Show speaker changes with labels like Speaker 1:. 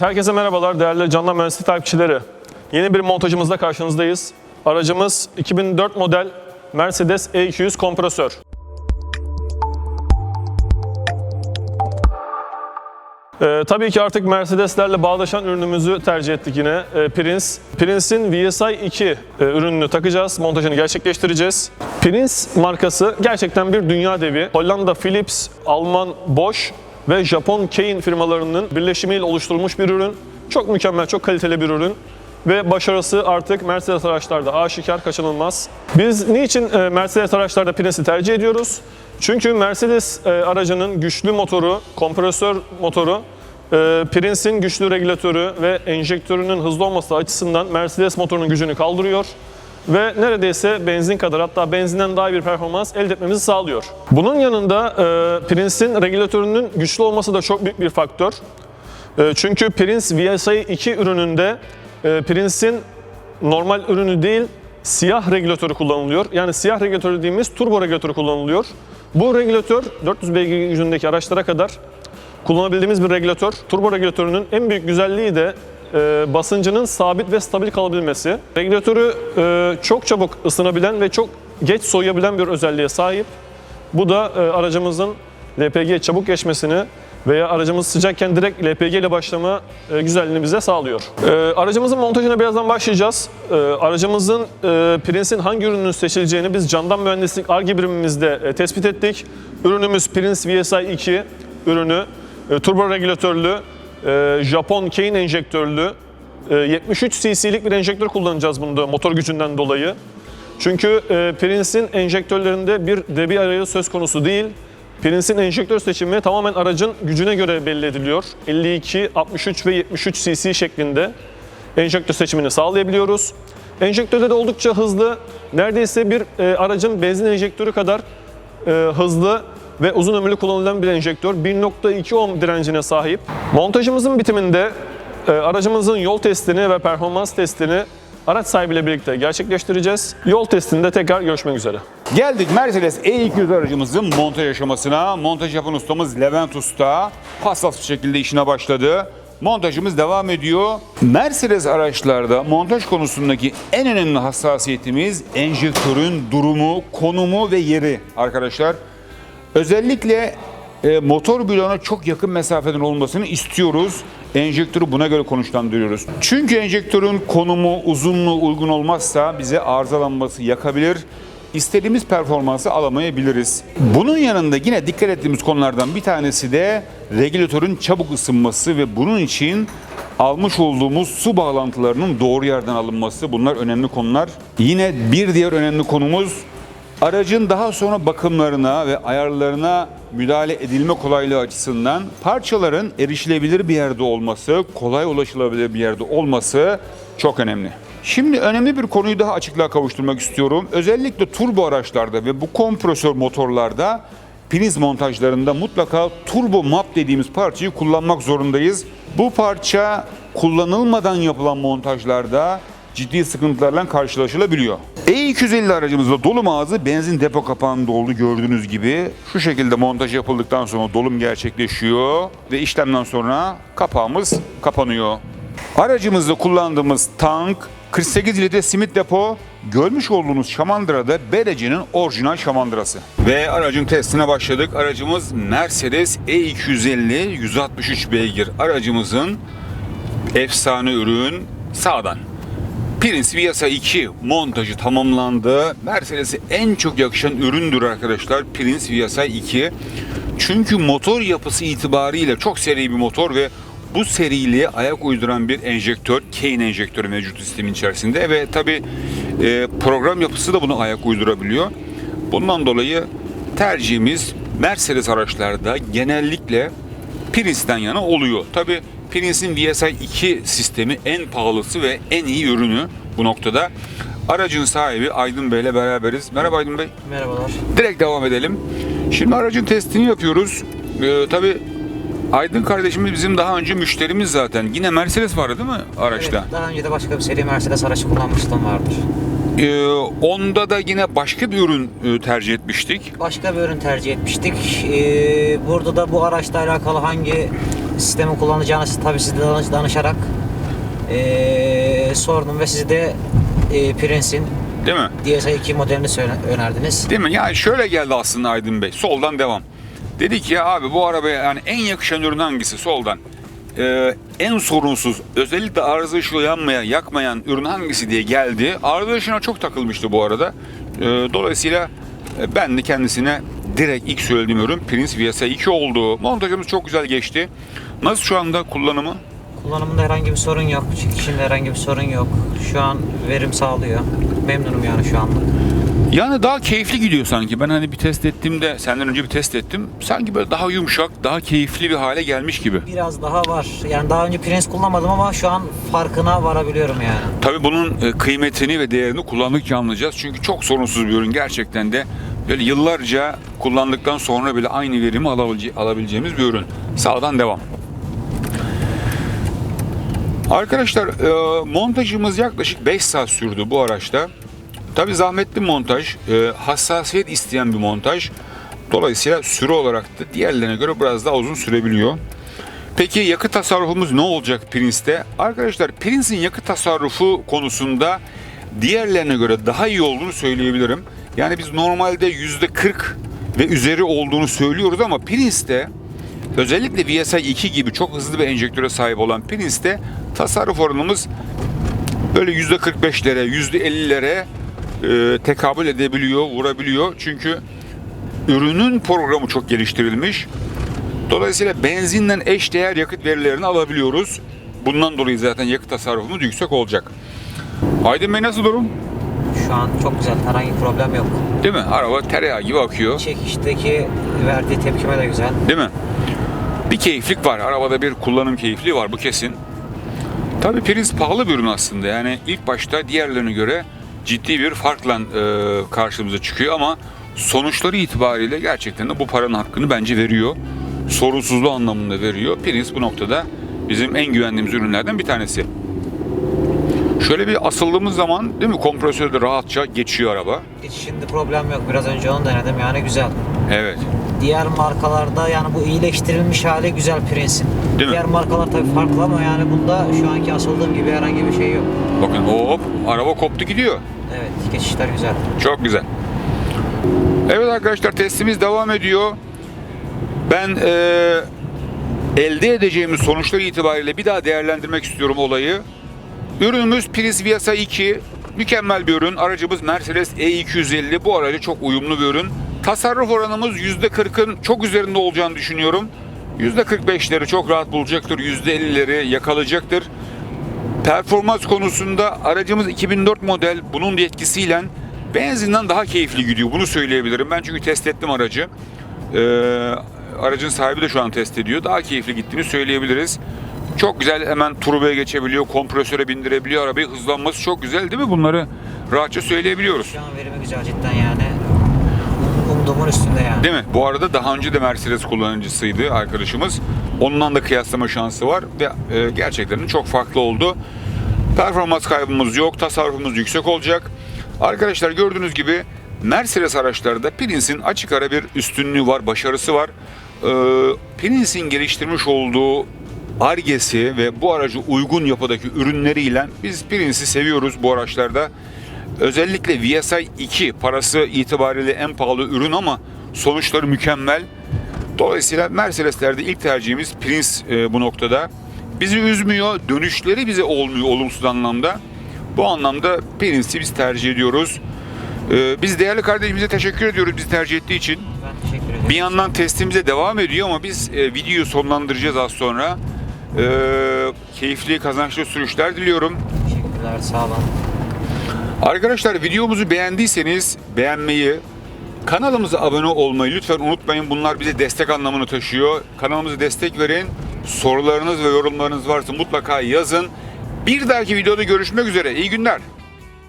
Speaker 1: Herkese merhabalar değerli Candan Mühendislik takipçileri. Yeni bir montajımızda karşınızdayız. Aracımız 2004 model Mercedes E200 kompresör. Ee, tabii ki artık Mercedeslerle bağdaşan ürünümüzü tercih ettik yine. Ee, Prince. Prince'in VSI 2 e, ürününü takacağız, montajını gerçekleştireceğiz. Prince markası gerçekten bir dünya devi. Hollanda Philips, Alman Bosch ve Japon Kane firmalarının birleşimiyle oluşturulmuş bir ürün. Çok mükemmel, çok kaliteli bir ürün ve başarısı artık Mercedes araçlarda aşikar kaçınılmaz. Biz niçin e, Mercedes araçlarda Prince'i tercih ediyoruz? Çünkü Mercedes e, aracının güçlü motoru, kompresör motoru, e, Prince'in güçlü regülatörü ve enjektörünün hızlı olması açısından Mercedes motorunun gücünü kaldırıyor ve neredeyse benzin kadar hatta benzinden daha iyi bir performans elde etmemizi sağlıyor. Bunun yanında e, Prince'in regülatörünün güçlü olması da çok büyük bir faktör. E, Çünkü Prince VSI 2 ürününde e, Prince'in normal ürünü değil siyah regülatörü kullanılıyor. Yani siyah regülatör dediğimiz turbo regülatörü kullanılıyor. Bu regülatör 400 beygir gücündeki araçlara kadar kullanabildiğimiz bir regülatör. Turbo regülatörünün en büyük güzelliği de e, basıncının sabit ve stabil kalabilmesi. Regülatörü e, çok çabuk ısınabilen ve çok geç soğuyabilen bir özelliğe sahip. Bu da e, aracımızın LPG çabuk geçmesini veya aracımız sıcakken direkt LPG ile başlama e, güzelliğini bize sağlıyor. E, aracımızın montajına birazdan başlayacağız. E, aracımızın e, Prince'in hangi ürünün seçileceğini biz Candan Mühendislik ARGE birimimizde tespit ettik. Ürünümüz Prince VSI 2 ürünü. Turbo regülatörlü, e, Japon Kane enjektörlü, e, 73 cc'lik bir enjektör kullanacağız bunda motor gücünden dolayı. Çünkü e, Prince'in enjektörlerinde bir debi ayarı söz konusu değil. Prince'in enjektör seçimi tamamen aracın gücüne göre belli ediliyor. 52, 63 ve 73 cc şeklinde enjektör seçimini sağlayabiliyoruz. Enjektörde de oldukça hızlı, neredeyse bir e, aracın benzin enjektörü kadar e, hızlı ve uzun ömürlü kullanılan bir enjektör. 1.2 ohm direncine sahip. Montajımızın bitiminde e, aracımızın yol testini ve performans testini araç sahibiyle birlikte gerçekleştireceğiz. Yol testinde tekrar görüşmek üzere.
Speaker 2: Geldik Mercedes E200 aracımızın montaj aşamasına. Montaj yapan ustamız Levent Usta hassas bir şekilde işine başladı. Montajımız devam ediyor. Mercedes araçlarda montaj konusundaki en önemli hassasiyetimiz enjektörün durumu, konumu ve yeri arkadaşlar. Özellikle e, motor bloğuna çok yakın mesafeden olmasını istiyoruz. Enjektörü buna göre konuşlandırıyoruz. Çünkü enjektörün konumu, uzunluğu uygun olmazsa bize arızalanması yakabilir. İstediğimiz performansı alamayabiliriz. Bunun yanında yine dikkat ettiğimiz konulardan bir tanesi de regülatörün çabuk ısınması ve bunun için almış olduğumuz su bağlantılarının doğru yerden alınması. Bunlar önemli konular. Yine bir diğer önemli konumuz Aracın daha sonra bakımlarına ve ayarlarına müdahale edilme kolaylığı açısından parçaların erişilebilir bir yerde olması, kolay ulaşılabilir bir yerde olması çok önemli. Şimdi önemli bir konuyu daha açıklığa kavuşturmak istiyorum. Özellikle turbo araçlarda ve bu kompresör motorlarda priz montajlarında mutlaka turbo map dediğimiz parçayı kullanmak zorundayız. Bu parça kullanılmadan yapılan montajlarda ciddi sıkıntılarla karşılaşılabiliyor. E250 aracımızda dolum ağzı benzin depo kapağında olduğu gördüğünüz gibi şu şekilde montaj yapıldıktan sonra dolum gerçekleşiyor ve işlemden sonra kapağımız kapanıyor. Aracımızda kullandığımız tank 48 litre simit depo görmüş olduğunuz şamandırada BRC'nin orijinal şamandırası. Ve aracın testine başladık. Aracımız Mercedes E250 163 beygir aracımızın efsane ürün sağdan. Prince Visa 2 montajı tamamlandı. Mercedes'e en çok yakışan üründür arkadaşlar Prince Visa 2. Çünkü motor yapısı itibariyle çok seri bir motor ve bu seriliğe ayak uyduran bir enjektör, Kane enjektörü mevcut sistemin içerisinde ve tabi program yapısı da bunu ayak uydurabiliyor. Bundan dolayı tercihimiz Mercedes araçlarda genellikle Prince'den yana oluyor. Tabi Prince'in VSI 2 sistemi en pahalısı ve en iyi ürünü bu noktada. Aracın sahibi Aydın Bey ile beraberiz. Merhaba Aydın Bey.
Speaker 3: Merhabalar.
Speaker 2: Direkt devam edelim. Şimdi aracın testini yapıyoruz. Ee, tabii Aydın kardeşimiz bizim daha önce müşterimiz zaten. Yine Mercedes vardı değil mi araçta?
Speaker 3: Evet, daha önce de başka bir seri Mercedes araç kullanmıştım vardır.
Speaker 2: Ee, onda da yine başka bir ürün e, tercih etmiştik.
Speaker 3: Başka bir ürün tercih etmiştik. Ee, burada da bu araçla alakalı hangi sistemi kullanacağınız tabii siz de danış- danışarak e, sordum ve siz de e, Prince'in
Speaker 2: Değil mi?
Speaker 3: DSi 2 modelini önerdiniz.
Speaker 2: Değil mi? Yani şöyle geldi aslında Aydın Bey. Soldan devam. Dedi ki ya abi bu arabaya yani en yakışan ürün hangisi? Soldan. Ee, en sorunsuz, özellikle arıza ışığı yanmayan, yakmayan ürün hangisi diye geldi. Arıza ışığına çok takılmıştı bu arada. Ee, dolayısıyla ben de kendisine direkt ilk söylediğim ürün Prince VSI 2 oldu. Montajımız çok güzel geçti. Nasıl şu anda kullanımı?
Speaker 3: Kullanımında herhangi bir sorun yok. Çıkışında herhangi bir sorun yok. Şu an verim sağlıyor. Memnunum yani şu anlık.
Speaker 2: Yani daha keyifli gidiyor sanki. Ben hani bir test ettiğimde, senden önce bir test ettim. Sanki böyle daha yumuşak, daha keyifli bir hale gelmiş gibi.
Speaker 3: Biraz daha var. Yani daha önce Prince kullanmadım ama şu an farkına varabiliyorum yani.
Speaker 2: Tabii bunun e, kıymetini ve değerini kullandıkça anlayacağız. Çünkü çok sorunsuz bir ürün gerçekten de. Böyle yıllarca kullandıktan sonra bile aynı verimi alabilece- alabileceğimiz bir ürün. Sağdan devam. Arkadaşlar e, montajımız yaklaşık 5 saat sürdü bu araçta. Tabii zahmetli montaj, e, hassasiyet isteyen bir montaj. Dolayısıyla süre olarak da diğerlerine göre biraz daha uzun sürebiliyor. Peki yakıt tasarrufumuz ne olacak Prince'te? Arkadaşlar Prince'in yakıt tasarrufu konusunda diğerlerine göre daha iyi olduğunu söyleyebilirim. Yani biz normalde %40 ve üzeri olduğunu söylüyoruz ama Prince'te özellikle VSI 2 gibi çok hızlı bir enjektöre sahip olan Prince'te tasarruf oranımız böyle %45'lere, %50'lere e, tekabül edebiliyor, vurabiliyor. Çünkü ürünün programı çok geliştirilmiş. Dolayısıyla benzinden eşdeğer yakıt verilerini alabiliyoruz. Bundan dolayı zaten yakıt tasarrufumuz yüksek olacak. Aydın Bey nasıl durum?
Speaker 3: Şu an çok güzel. Herhangi bir problem yok.
Speaker 2: Değil mi? Araba tereyağı gibi akıyor.
Speaker 3: Çekişteki verdiği tepkime de güzel.
Speaker 2: Değil mi? Bir keyiflik var. Arabada bir kullanım keyifliği var bu kesin. Tabii Prince pahalı bir ürün aslında. Yani ilk başta diğerlerine göre ciddi bir farkla e, karşımıza çıkıyor ama sonuçları itibariyle gerçekten de bu paranın hakkını bence veriyor. Sorunsuzluğu anlamında veriyor. Prince bu noktada bizim en güvendiğimiz ürünlerden bir tanesi. Şöyle bir asıldığımız zaman değil mi kompresörde rahatça geçiyor araba.
Speaker 3: Geçişinde problem yok. Biraz önce onu denedim yani güzel.
Speaker 2: Evet.
Speaker 3: Diğer markalarda yani bu iyileştirilmiş hali güzel Prince'in.
Speaker 2: Değil mi?
Speaker 3: Diğer markalar tabii farklı ama yani bunda şu anki asıldığım gibi herhangi bir şey yok.
Speaker 2: Bakın hop araba koptu gidiyor.
Speaker 3: Evet geçişler güzel.
Speaker 2: Çok güzel. Evet arkadaşlar testimiz devam ediyor. Ben eee, elde edeceğimiz sonuçlar itibariyle bir daha değerlendirmek istiyorum olayı. Ürünümüz Prius Viasa 2. Mükemmel bir ürün. Aracımız Mercedes E250. Bu aracı çok uyumlu bir ürün. Tasarruf oranımız %40'ın çok üzerinde olacağını düşünüyorum. %45'leri çok rahat bulacaktır. %50'leri yakalayacaktır. Performans konusunda aracımız 2004 model. Bunun etkisiyle benzinden daha keyifli gidiyor. Bunu söyleyebilirim. Ben çünkü test ettim aracı. Ee, aracın sahibi de şu an test ediyor. Daha keyifli gittiğini söyleyebiliriz. Çok güzel hemen turboya geçebiliyor, kompresöre bindirebiliyor arabayı. Hızlanması çok güzel değil mi? Bunları rahatça söyleyebiliyoruz.
Speaker 3: Şu an verimi güzel cidden yani. Umduğumun üstünde yani.
Speaker 2: Değil mi? Bu arada daha önce de Mercedes kullanıcısıydı arkadaşımız. Onunla da kıyaslama şansı var ve e, gerçekten çok farklı oldu. Performans kaybımız yok, tasarrufumuz yüksek olacak. Arkadaşlar gördüğünüz gibi Mercedes araçlarda Prince'in açık ara bir üstünlüğü var, başarısı var. Ee, Prince'in geliştirmiş olduğu argesi ve bu aracı uygun yapıdaki ürünleriyle biz Prince'i seviyoruz bu araçlarda. Özellikle VSI 2 parası itibariyle en pahalı ürün ama sonuçları mükemmel. Dolayısıyla Mercedes'lerde ilk tercihimiz Prince e, bu noktada. Bizi üzmüyor, dönüşleri bize olmuyor olumsuz anlamda. Bu anlamda Prince'i biz tercih ediyoruz. E, biz değerli kardeşimize teşekkür ediyoruz bizi tercih ettiği için.
Speaker 3: Ben teşekkür ederim.
Speaker 2: Bir yandan testimize devam ediyor ama biz e, videoyu sonlandıracağız az sonra. E, keyifli, kazançlı sürüşler diliyorum.
Speaker 3: Teşekkürler sağ olun.
Speaker 2: Arkadaşlar videomuzu beğendiyseniz beğenmeyi, kanalımıza abone olmayı lütfen unutmayın. Bunlar bize destek anlamını taşıyor. Kanalımıza destek verin. Sorularınız ve yorumlarınız varsa mutlaka yazın. Bir dahaki videoda görüşmek üzere. İyi günler.